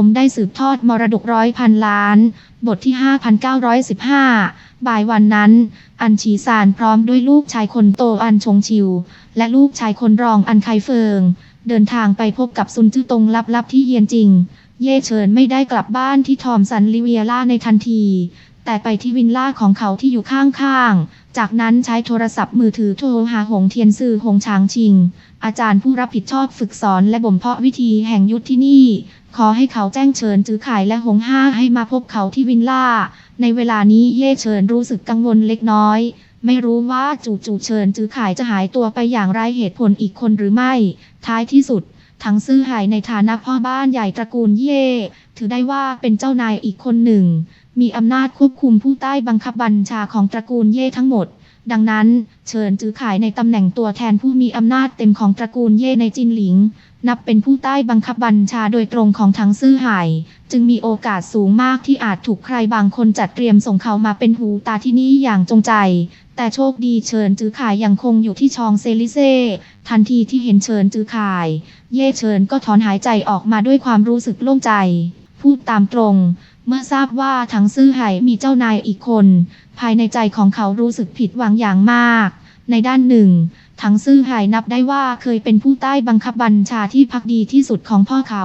ผมได้สืบทอดมรดกร้อยพันล้าน บทที่ 5915 บ่ายวันนั้น อันฉีซานพร้อมด้วยลูกชายคนโตอันชงชิว และลูกชายคนรองอันไคเฟิง เดินทางไปพบกับซุนจื้อตงลับๆที่เยียนจริง เย่เฉินไม่ได้กลับบ้านที่ทอมสันลิเวียล่าในทันที แต่ไปที่วินล่าของเขาที่อยู่ข้างๆ จากนั้นใช้โทรศัพท์มือถือโทรหาหงเทียนซือหงชางชิง อาจารย์ผู้รับผิดชอบฝึกสอนและบ่มเพาะวิธีแห่งยุทธที่นี่ ขอให้เขาแจ้งเชิญจื้อข่ายและหงห้าให้มาพบเขาที่วินล่า ในเวลานี้เย่เฉินรู้สึกกังวลเล็กน้อย ไม่รู้ว่าจู่ๆเชิญจื้อข่ายจะหายตัวไปอย่างไรเหตุผลอีกคนหรือไม่ ท้ายที่สุด ทั้งซื่อหายในฐานะพ่อบ้านใหญ่ตระกูลเย่ถือได้ว่าเป็นเจ้านายอีกคนหนึ่ง มีอำนาจควบคุมผู้ใต้บังคับบัญชาของตระกูลเย่ทั้งหมด ดังนั้นเชิญจื้อข่ายในตำแหน่งตัวแทนผู้มีอำนาจเต็มของตระกูลเย่ในจินหลิง นับเป็นผู้ใต้บังคับบัญชาโดยตรงของทั้งซื่อหาย จึงมีโอกาสสูงมากที่อาจถูกใครบางคนจัดเตรียมส่งเขามาเป็นหูตาที่นี่อย่างจงใจ แต่โชคดีเชิญจื้อข่ายยังคงอยู่ที่ชองเซลิเซ่ทันทีที่เห็นเชิญจื้อข่าย เย่เชิญก็ถอนหายใจออกมาด้วยความรู้สึกโล่งใจ พูดตามตรง เมื่อทราบว่าทั้งซื่อไหมีเจ้านายอีกคน ภายในใจของเขารู้สึกผิดหวังอย่างมาก ในด้านหนึ่ง ทั้งซื่อไหนับได้ว่าเคยเป็นผู้ใต้บังคับบัญชาที่พักดีที่สุดของพ่อเขา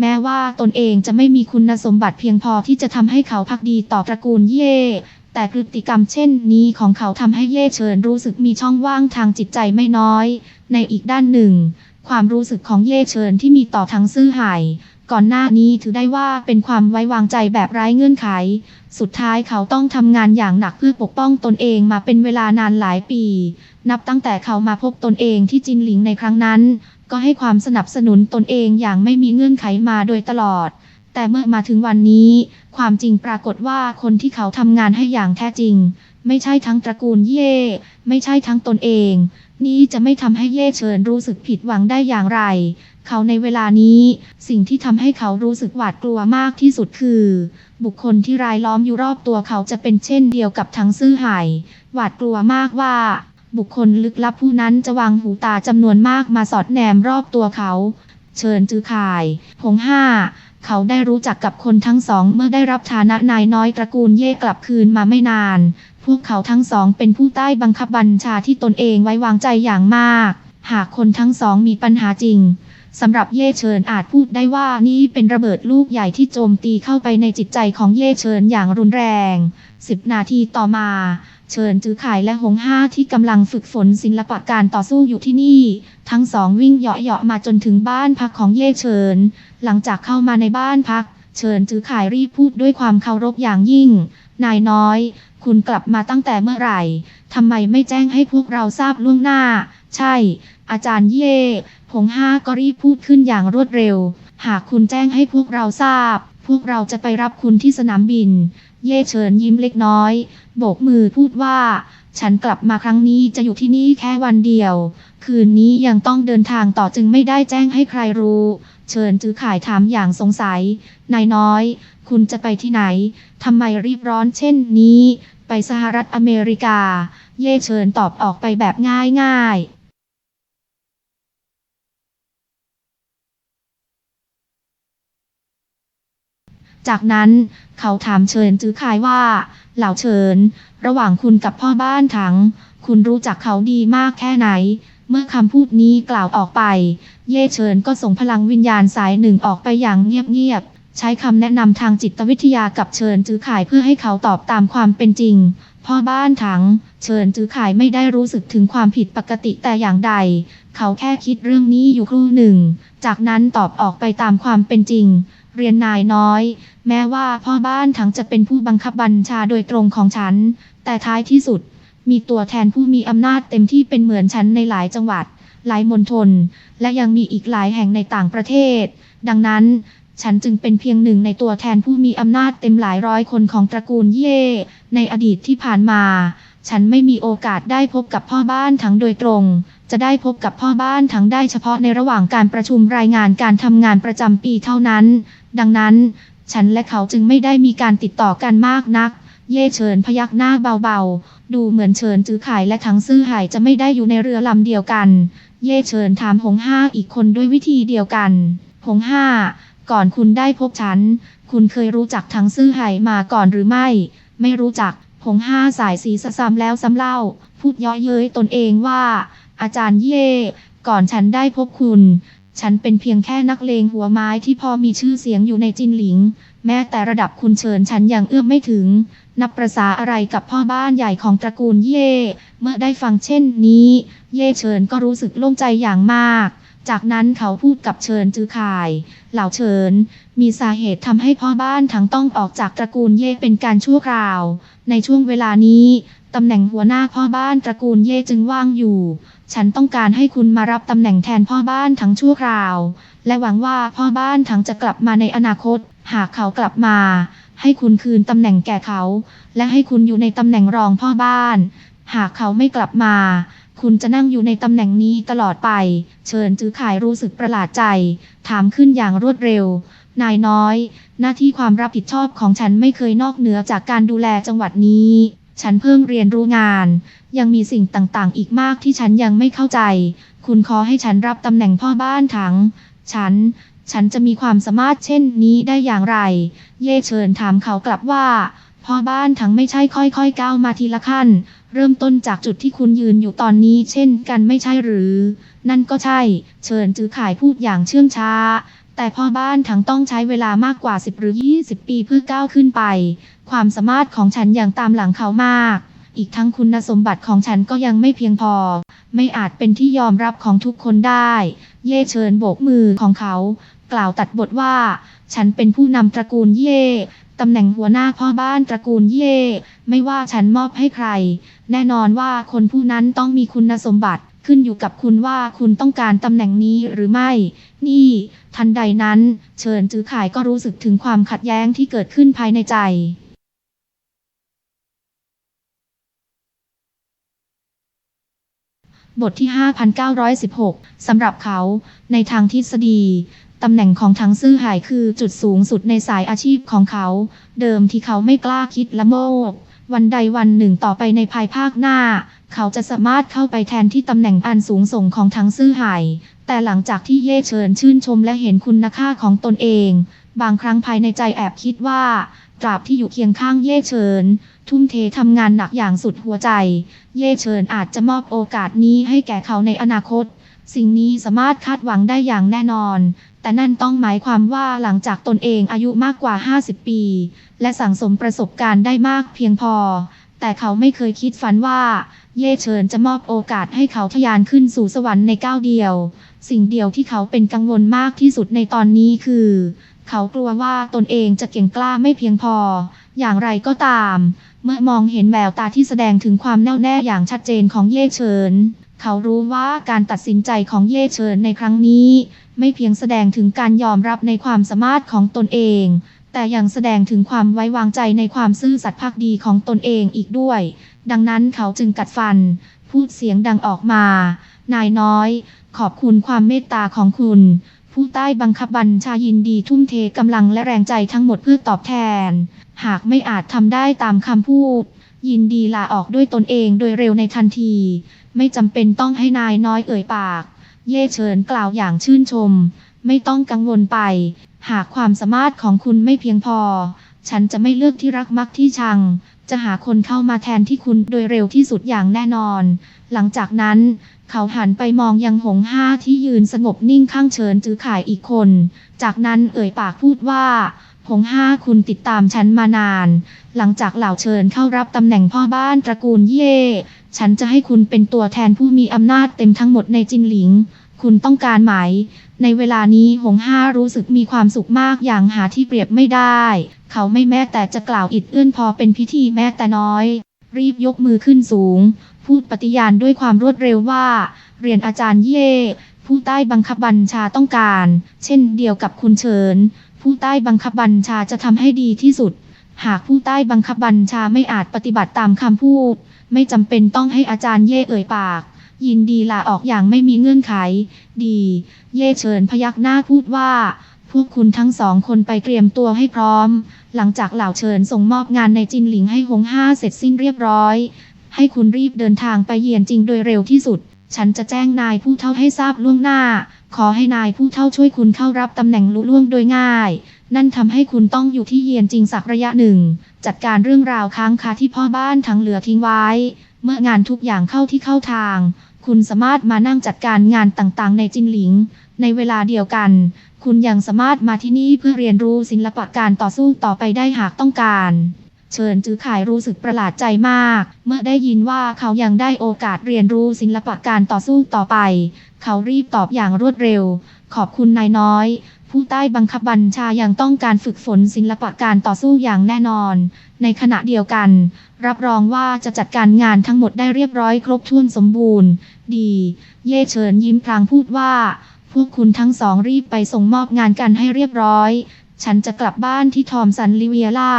แม้ว่าตนเองจะไม่มีคุณสมบัติเพียงพอที่จะทำให้เขาพักดีต่อตระกูลเย่แต่พฤติกรรมเช่นนี้ของเขาทำให้เย่เฉินรู้สึกมีช่องว่างทางจิตใจไม่น้อย ในอีกด้านหนึ่ง ความรู้สึกของเย่เฉินที่มีต่อทั้งซื่อไห ก่อนหน้านี้ถือได้ว่าเป็นความไว้วางใจแบบไร้เงื่อนไข สุดท้ายเขาต้องทำงานอย่างหนักเพื่อปกป้องตนเองมาเป็นเวลานานหลายปี นับตั้งแต่เขามาพบตนเองที่จินหลิงในครั้งนั้น ก็ให้ความสนับสนุนตนเองอย่างไม่มีเงื่อนไขมาโดยตลอด แต่เมื่อมาถึงวันนี้ ความจริงปรากฏว่าคนที่เขาทำงานให้อย่างแท้จริง ไม่ใช่ทั้งตระกูลเย่ไม่ใช่ทั้งตนเอง นี่จะไม่ทำให้เย่เฉินรู้สึกผิดหวังได้อย่างไร เขาในเวลานี้ สิ่งที่ทำให้เขารู้สึกหวาดกลัวมากที่สุดคือ บุคคลที่รายล้อมอยู่รอบตัวเขาจะเป็นเช่นเดียวกับทั้งซื่อหายหวาดกลัวมากว่า บุคคลลึกลับผู้นั้นจะวางหูตาจำนวนมากมาสอดแนมรอบตัวเขา เชิญจือข่ายหงห้าเขาได้รู้จักกับคนทั้งสองเมื่อได้รับฐานะนายน้อยตระกูลเย่กลับคืนมาไม่นาน พวกเขาทั้งสองเป็นผู้ใต้บังคับบัญชาที่ตนเองไว้วางใจอย่างมาก หากคนทั้งสองมีปัญหาจริงสำหรับเย่เฉินอาจพูดได้ว่านี่เป็นระเบิดลูกใหญ่ที่โจมตีเข้าไปในจิตใจของเย่เฉินอย่างรุนแรงสิบนาทีต่อมา เชิญจื้อข่ายและหงห้าที่กำลังฝึกฝนศิลปะการต่อสู้อยู่ที่นี่ ทั้งสองวิ่งเหาะๆมาจนถึงบ้านพักของเย่เฉินหลังจากเข้ามาในบ้านพัก เชิญจื้อข่ายรีบพูดด้วยความเคารพอย่างยิ่ง นายน้อย คุณกลับมาตั้งแต่เมื่อไหร่ทำไมไม่แจ้งให้พวกเราทราบล่วงหน้า ใช่ อาจารย์เย่หงห้าก็รีบพูดขึ้นอย่างรวดเร็ว หากคุณแจ้งให้พวกเราทราบ พวกเราจะไปรับคุณที่สนามบิน เย่เฉินยิ้มเล็กน้อย โบกมือพูดว่า ฉันกลับมาครั้งนี้จะอยู่ที่นี่แค่วันเดียว คืนนี้ยังต้องเดินทางต่อจึงไม่ได้แจ้งให้ใครรู้เชิญจื้อข่ายถามอย่างสงสัย นายน้อย คุณจะไปที่ไหนทำไมรีบร้อนเช่นนี้ ไปสหรัฐอเมริกา เย่เชิญตอบออกไปแบบง่ายๆ จากนั้นเขาถามเชิญจื้อคายว่า เหล่าเชิญระหว่างคุณกับพ่อบ้านถัง คุณรู้จักเขาดีมากแค่ไหน เมื่อคำพูดนี้กล่าวออกไป เย่เชิญก็ส่งพลังวิญญาณสายหนึ่งออกไปอย่างเงียบๆ ใช้คำแนะนำทางจิตวิทยากับเชิญจื้อข่ายเพื่อให้เขาตอบตามความเป็นจริง พ่อบ้านถังเชิญจื้อข่ายไม่ได้รู้สึกถึงความผิดปกติแต่อย่างใด เขาแค่คิดเรื่องนี้อยู่ครู่หนึ่ง จากนั้นตอบออกไปตามความเป็นจริง เรียนนายน้อย แม้ว่าพ่อบ้านถังจะเป็นผู้บังคับบัญชาโดยตรงของฉัน แต่ท้ายที่สุด มีตัวแทนผู้มีอำนาจเต็มที่เป็นเหมือนฉันในหลายจังหวัด หลายมณฑลและยังมีอีกหลายแห่งในต่างประเทศ ดังนั้น ฉันจึงเป็นเพียงหนึ่งในตัวแทนผู้มีอำนาจเต็มหลายร้อยคนของตระกูลเย่ในอดีตที่ผ่านมา ฉันไม่มีโอกาสได้พบกับพ่อบ้านทั้งโดยตรง จะได้พบกับพ่อบ้านทั้งได้เฉพาะในระหว่างการประชุมรายงานการทำงานประจำปีเท่านั้น ดังนั้น ฉันและเขาจึงไม่ได้มีการติดต่อกันมากนัก เย่เฉินพยักหน้าเบาๆ ดูเหมือนเฉินจื้อข่ายและทั้งซื่อหายจะไม่ได้อยู่ในเรือลำเดียวกัน เย่เฉินถามหงห้าอีกคนด้วยวิธีเดียวกันหงห้า ก่อนคุณได้พบฉัน คุณเคยรู้จักทั้งซื่อไห่มาก่อนหรือไม่ ไม่รู้จัก ผงห้าสายสีซ้ำแล้วซ้ำเล่า พูดย้อยเย้ยตนเองว่า อาจารย์เย่ ก่อนฉันได้พบคุณ ฉันเป็นเพียงแค่นักเลงหัวไม้ที่พอมีชื่อเสียงอยู่ในจินหลิง แม้แต่ระดับคุณเชิญฉันยังเอื้อมไม่ถึง นับประษาอะไรกับพ่อบ้านใหญ่ของตระกูลเย่ เมื่อได้ฟังเช่นนี้ เย่เชิญก็รู้สึกโล่งใจอย่างมาก จากนั้นเขาพูดกับเชิญจือข่าย เหล่าเชิญ มีสาเหตุทำให้พ่อบ้านทั้งต้องออกจากตระกูลเย่เป็นการชั่วคราว ในช่วงเวลานี้ตำแหน่งหัวหน้าพ่อบ้านตระกูลเย่จึงว่างอยู่ ฉันต้องการให้คุณมารับตำแหน่งแทนพ่อบ้านทั้งชั่วคราว และหวังว่าพ่อบ้านทั้งจะกลับมาในอนาคต หากเขากลับมา ให้คุณคืนตำแหน่งแก่เขา และให้คุณอยู่ในตำแหน่งรองพ่อบ้าน หากเขาไม่กลับมา คุณจะนั่งอยู่ในตำแหน่งนี้ตลอดไป เชิญจื้อขายรู้สึกประหลาดใจ ถามขึ้นอย่างรวดเร็ว นายน้อย หน้าที่ความรับผิดชอบของฉันไม่เคยนอกเหนือจากการดูแลจังหวัดนี้ ฉันเพิ่งเรียนรู้งาน ยังมีสิ่งต่างๆ อีกมากที่ฉันยังไม่เข้าใจ คุณขอให้ฉันรับตำแหน่งพ่อบ้านถัง ฉัน ฉันจะมีความสามารถเช่นนี้ได้อย่างไร เย่เชิญถามเขากลับว่า พ่อบ้านทั้งไม่ใช่ค่อยๆก้าวมาทีละขั้น เริ่มต้นจากจุดที่คุณยืนอยู่ตอนนี้ เช่นกันไม่ใช่หรือ นั่นก็ใช่ เชิญจื้อขายพูดอย่างเชื่องช้า แต่พ่อบ้านทั้งต้องใช้เวลามากกว่า 10 หรือ 20 ปีเพื่อก้าวขึ้นไป ความสามารถของฉันยังตามหลังเขามาก อีกทั้งคุณสมบัติของฉันก็ยังไม่เพียงพอ ไม่อาจเป็นที่ยอมรับของทุกคนได้ เย่เชิญโบกมือของเขา กล่าวตัดบทว่า ฉันเป็นผู้นำตระกูลเย่ ตำแหน่งหัวหน้าพ่อบ้านตระกูลเย่ไม่ว่าฉันมอบให้ใคร แน่นอนว่าคนผู้นั้นต้องมีคุณสมบัติขึ้นอยู่กับคุณว่าคุณต้องการตำแหน่งนี้หรือไม่ นี่ ทันใดนั้น เชิญจื้อขายก็รู้สึกถึงความขัดแย้งที่เกิดขึ้นภายในใจบทที่ 5,916 สำหรับเขา ในทางทฤษฎี ตำแหน่งของทั้งซื่อหายคือจุดสูงสุดในสายอาชีพของเขา เดิมที่เขาไม่กล้าคิดละโมบวันใดวันหนึ่งต่อไปในภายภาคหน้า เขาจะสามารถเข้าไปแทนที่ตำแหน่งอันสูงส่งของทั้งซื่อหาย แต่หลังจากที่เย่เชิญชื่นชมและเห็นคุณค่าของตนเอง บางครั้งภายในใจแอบคิดว่าตราบที่อยู่เคียงข้างเย่เชิญ ทุ่มเททำงานหนักอย่างสุดหัวใจ เย่เชิญอาจจะมอบโอกาสนี้ให้แก่เขาในอนาคต สิ่งนี้สามารถคาดหวังได้อย่างแน่นอน แต่นั่นต้องหมายความว่าหลังจากตนเองอายุมากกว่า 50 ปี และสั่งสมประสบการณ์ได้มากเพียงพอ แต่เขาไม่เคยคิดฝันว่า เย่เชิญจะมอบโอกาสให้เขาทะยานขึ้นสู่สวรรค์ในก้าวเดียว สิ่งเดียวที่เขาเป็นกังวลมากที่สุดในตอนนี้คือ เขากลัวว่าตนเองจะเก่งกล้าไม่เพียงพอ อย่างไรก็ตาม เมื่อมองเห็นแววตาที่แสดงถึงความแน่วแน่อย่างชัดเจนของเย่เฉิน เขารู้ว่าการตัดสินใจของเย่เฉินในครั้งนี้ ไม่เพียงแสดงถึงการยอมรับในความสามารถของตนเอง แต่ยังแสดงถึงความไว้วางใจในความซื่อสัตย์ภักดีของตนเองอีกด้วย ดังนั้นเขาจึงกัดฟัน พูดเสียงดังออกมา นายน้อย ขอบคุณความเมตตาของคุณ ผู้ใต้บังคับบัญชายินดีทุ่มเทกำลังและแรงใจทั้งหมดเพื่อตอบแทน หากไม่อาจทำได้ตามคำพูด ยินดีลาออกด้วยตนเองโดยเร็วในทันที ไม่จำเป็นต้องให้นายน้อยเอ่ยปาก เย่เฉินกล่าวอย่างชื่นชม ไม่ต้องกังวลไป หากความสามารถของคุณไม่เพียงพอ ฉันจะไม่เลือกที่รักมักที่ชัง จะหาคนเข้ามาแทนที่คุณโดยเร็วที่สุดอย่างแน่นอน หลังจากนั้น เขาหันไปมองยังหงห้าที่ยืนสงบนิ่งข้างเฉินจือข่ายอีกคน จากนั้นเอ่ยปากพูดว่า หงห้าคุณติดตามฉันมานาน หลังจากเหล่าเชิญเข้ารับตำแหน่งพ่อบ้านตระกูลเย่ ฉันจะให้คุณเป็นตัวแทนผู้มีอำนาจเต็มทั้งหมดในจินหลิง คุณต้องการไหม ในเวลานี้หงห้ารู้สึกมีความสุขมากอย่างหาที่เปรียบไม่ได้ เขาไม่แม้แต่จะกล่าวอิดเอื้อนพอเป็นพิธีแม้แต่น้อย รีบยกมือขึ้นสูง พูดปฏิญาณด้วยความรวดเร็วว่า เรียนอาจารย์เย่ผู้ใต้บังคับบัญชาต้องการ เช่นเดียวกับคุณเฉิน ผู้ใต้บังคับบัญชาจะทำให้ดีที่สุด หากผู้ใต้บังคับบัญชาไม่อาจปฏิบัติตามคำพูด ไม่จำเป็นต้องให้อาจารย์เย่เอ่ยปาก ยินดีลาออกอย่างไม่มีเงื่อนไข ดี เย่เฉินพยักหน้าพูดว่า พวกคุณทั้งสองคนไปเตรียมตัวให้พร้อม หลังจากเหล่าเชิญส่งมอบงานในจินหลิงให้หงห้าเสร็จสิ้นเรียบร้อย ให้คุณรีบเดินทางไปเยียนจริงโดยเร็วที่สุด ฉันจะแจ้งนายผู้เท่าให้ทราบล่วงหน้า ขอให้นายผู้เท่าช่วยคุณเข้ารับตำแหน่งลุล่วงโดยง่าย นั่นทำให้คุณต้องอยู่ที่เยียนจริงสักระยะหนึ่ง จัดการเรื่องราวค้างคาที่พ่อบ้านทั้งเหลือทิ้งไว้ เมื่องานทุกอย่างเข้าที่เข้าทาง คุณสามารถมานั่งจัดการงานต่างๆ ในจินหลิง ในเวลาเดียวกัน คุณยังสามารถมาที่นี่เพื่อเรียนรู้ศิลปะการต่อสู้ต่อไปได้หากต้องการ เฉินจือขายรู้สึกประหลาดใจมาก เมื่อได้ยินว่าเขายังได้โอกาสเรียนรู้ศิลปะการต่อสู้ต่อไป เขารีบตอบอย่างรวดเร็ว ขอบคุณนายน้อย ผู้ใต้บังคับบัญชายังต้องการฝึกฝนศิลปะการต่อสู้อย่างแน่นอน ในขณะเดียวกัน รับรองว่าจะจัดการงานทั้งหมดได้เรียบร้อยครบถ้วนสมบูรณ์ ดี เย่เฉินยิ้มพลางพูดว่า พวกคุณทั้งสองรีบไปส่งมอบงานกันให้เรียบร้อย ฉันจะกลับบ้านที่ทอมสันลิเวียล่า